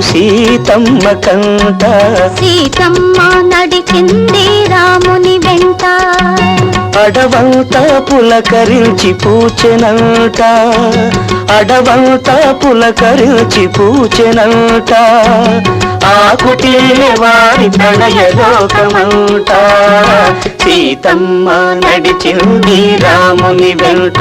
సీతమ్మ కంట. సీతమ్మ నడిచింది రాముని వెంట. అడవంతా పులకరించి పూచెనంట. అడవంతా పులకరించి పూచెనంట. ఆ కుటీలే వారి ప్రణయ లోకమంట. సీతమ్మ నడిచింది రాముని వెంట.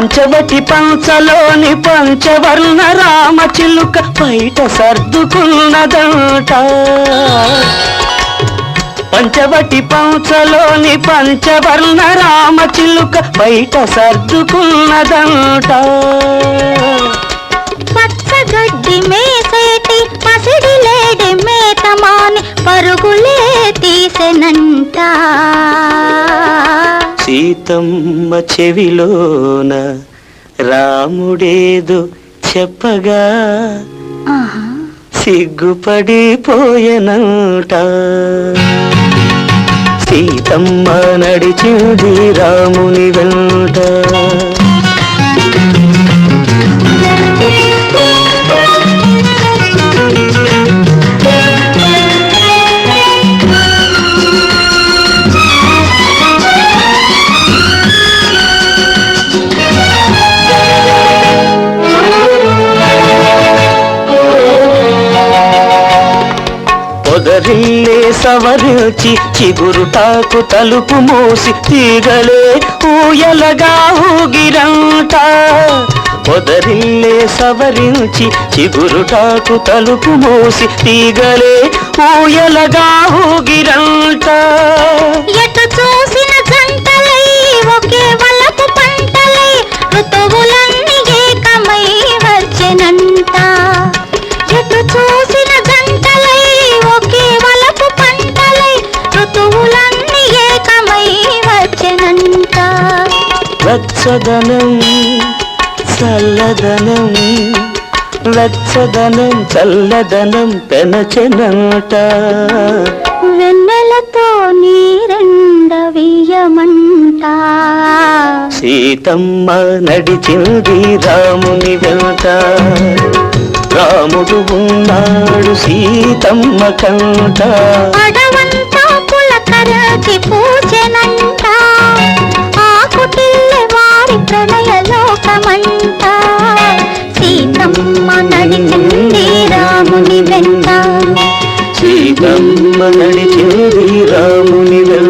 పంచవటి పంచలోని పంచవర్ణ రామ చిలుక బయట సర్దుకున్నదంట. పంచవటి పంచలోని పంచవర్ణ రామ చిలుక బయట సర్దుకున్నదంట. పచ్చగడ్డి మేసేటి పసిడి లేడి మేతమాని పరుగులే తీసెనంట సీతమ్మ చెవిలోన రాముడేదో చెప్పగా సిగ్గుపడిపోయనంట. సీతమ్మ నడిచింది రాముని వెంట. పొదరిల్లే సవరించి చిగురుటాకు తలుపు మూసి తీగలే ఊయలగా ఊగిరంట. పొదరిల్లే సవరించి చిగురుటాకు తలుపు మూసి తీగలే ఊయలగా ఊగిరంట. ఎటు వచ్చెనంట వెచ్చదనం చల్లదనం వెచ్చదనం చల్లదనం పెనచెనంట. వెన్నెలతో నీరెండవీయమంట సీతమ్మ నడిచింది రాముని వెంట. రాముడు ఉన్నాడు సీతమ్మ కంట. అడవంతా పూజనంట ఆకుటిల్లె వారి ప్రణయ లోకమంట. సీతమ్మ నడిచింది రాముని వెంట. సీతమ్మ నడిచింది రాముని వెంట.